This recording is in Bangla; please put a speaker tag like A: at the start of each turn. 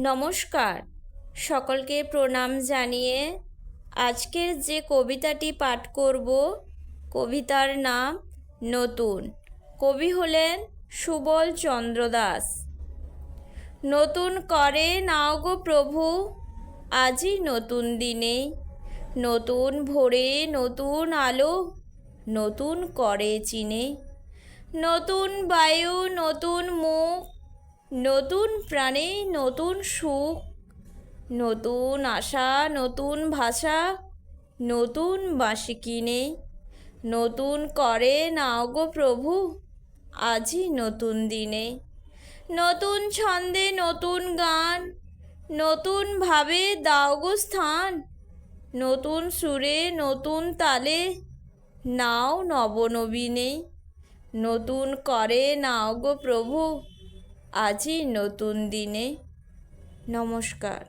A: নমস্কার। সকলকে প্রণাম জানিয়ে আজকের যে কবিতাটি পাঠ করব, কবিতার নাম নতুন। কবি হলেন সুবল চন্দ্র দাস। নতুন করে নাও গো প্রভু আজই নতুন দিনে। নতুন ভোরে নতুন আলো, নতুন করে চিনে। নতুন বায়ু, নতুন নতুন প্রাণে নতুন সুখ, নতুন আশা, নতুন ভাষা, নতুন বাঁশি কিনে, নতুন করে নাও গো প্রভু, আজই নতুন দিনে। নতুন ছন্দে নতুন গান, নতুন ভাবে দাও গো স্থান, নতুন সুরে নতুন তালে নাও নবনবীনে, নতুন করে নাও গো প্রভু আজই নতুন দিনে নমস্কার।